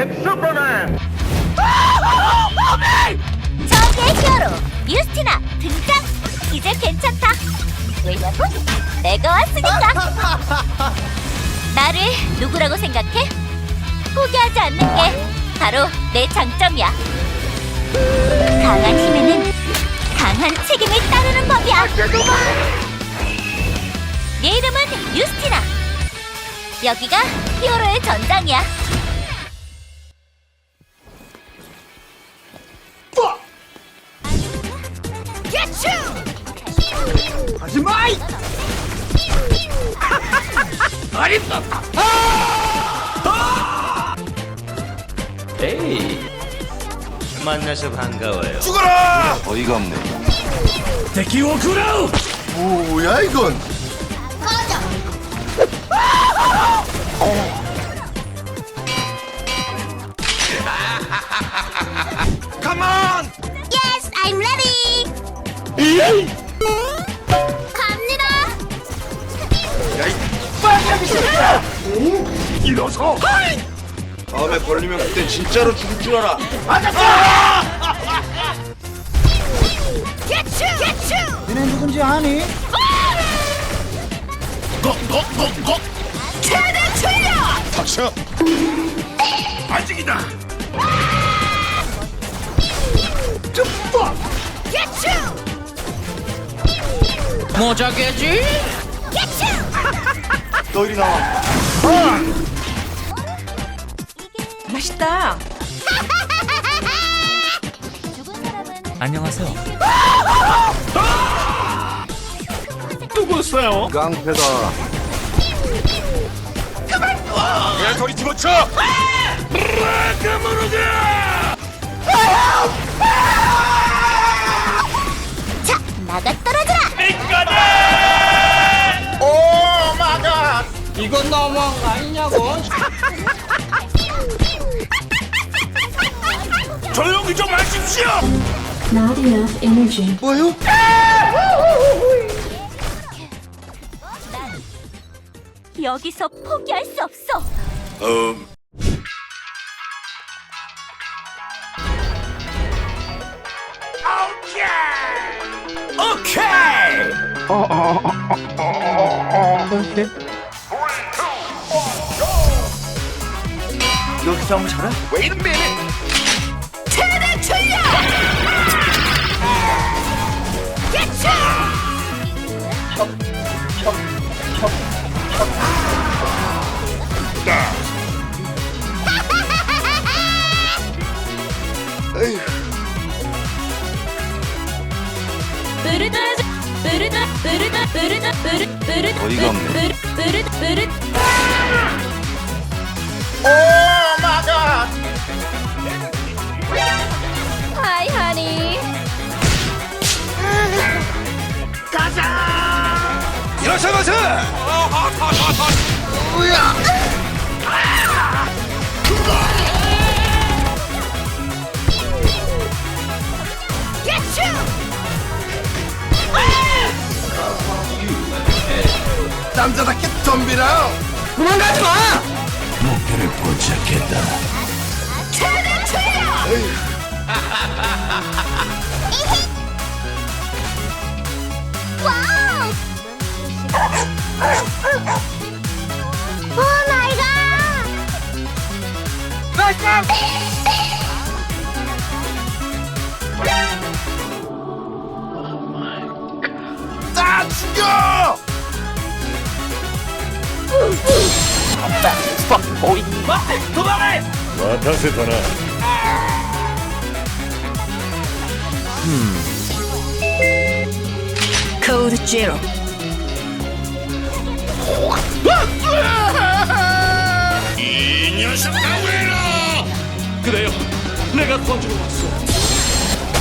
It's Superman! 저기의 히어로 유스티나 등장! 이제 괜찮다. 왜냐고? 내가 왔으니까. 나를 누구라고 생각해? 포기하지 않는 게 바로 내 장점이야. 강한 힘에는 강한 책임을 따르는 법이야. 내 이름은 유스티나. 여기가 히어로의 전장이야. 하지마! 어림도 에이 만나서 반가워요 죽어라! 어이가 없네. 뭐야 이건? 가만! Yes, I'm ready. 갑니다. 새끼야! 일어서! 다음에 걸리면 그때 진짜로 죽을 줄 알아. Get you, get you. 너네 누군지 아니? 최대 출력. 닥쳐! 아직이다! 모자 깨지? get you. 너 이리 나와. 맛있다. 죽은 사람은 안녕하세요. 누구였어요? 깡패다. 야 저리 집어쳐! 자 나가 떨어져 이건 너무한 거 아니냐고? 조용히 좀 하십시오! Not enough energy. 뭐요? 여기서 포기할 수 없어. 음. 오케이! 여기 싸 움 잘해? Wait a minute! 최대 출력. You. 부르다 부르다 부르다 부르다 부르 부르다 어이가 없네. 오 honey. 일어서 가서! 으야! Get you. 남자답게 덤비라! 도망가지 마! 코드 제로. 이 녀석 다왜라 그래요 내가 건지러 왔어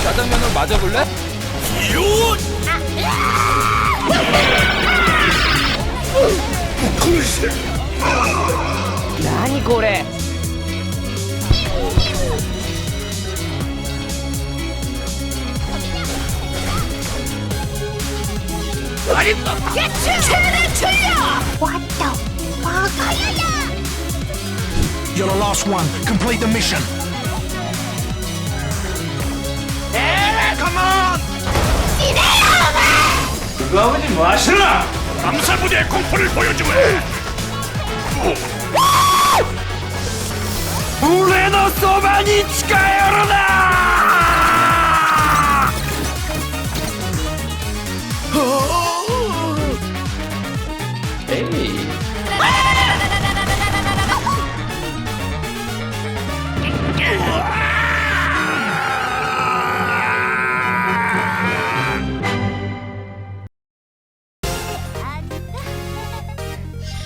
짜장면을 맞아볼래? 요! 고래. Get you. 최대 출력. 왔다. 와가야야. You're the last one. Complete the mission. Yeah, come on! 그거 아버지 뭐 하시나? 감사부대의 공포를 보여주마. 우레노 소바니 치카요로다! 에이.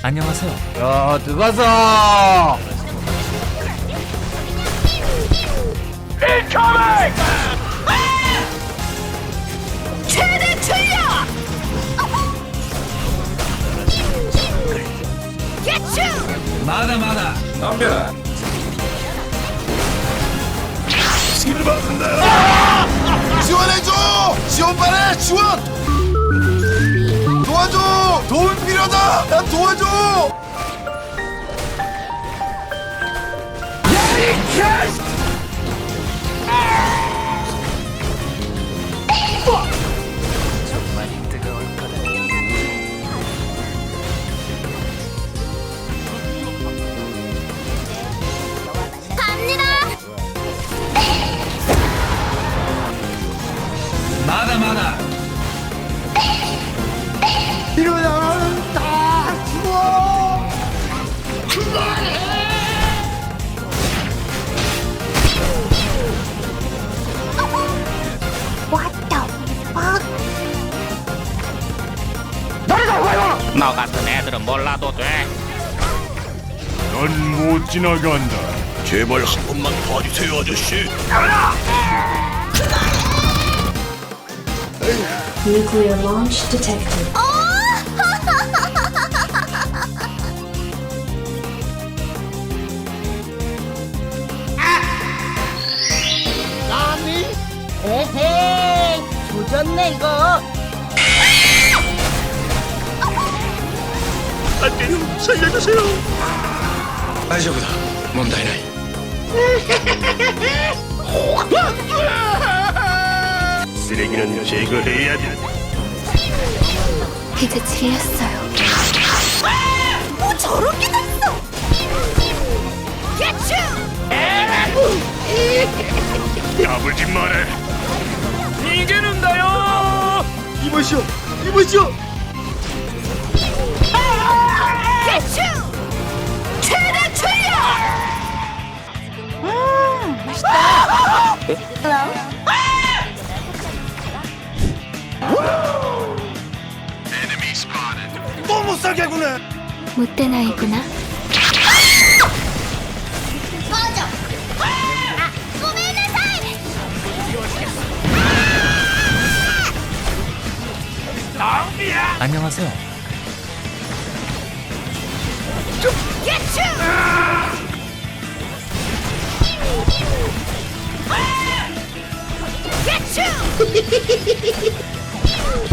안녕하세요. 야, 들어가서. 최대 출력! 개추! 마다 마다. 지원해줘! 지원반에 지원! 도와줘! 도움 필요하다! 나 도와줘! 마다 마다. 너 같은 애들은 몰라도 돼. 넌 못 지나간다. 제발 한 번만 도와주세요, 아저씨. Nuclear launch detected. 에헤이, 조졌네 이거. 안 돼요, 살려주세요. 다이丈夫だ. 問題ない. 쓰레기는 제거해야 돼. 이제 질렸어요. 뭐 저렇게 됐어? 개추! 까불지 마라. 이기는다요. 이보시오, 이보시오. 개추! 최대 출력! 음, 맛있다. Hello? 너무 싸게 구네. 못된 아이구나. 꺼져! 아, 고메나사이! 안녕하세요. 개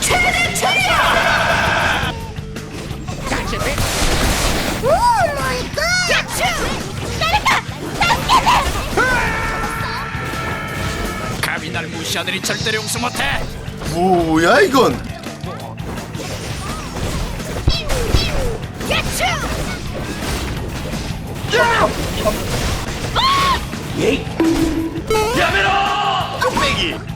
최대 출력! 오 마이 갓! 개추! 나르다! 감히 날 무시하더니 절대로 용서 못해. 뭐야 이건? 개추! 에이. деньги.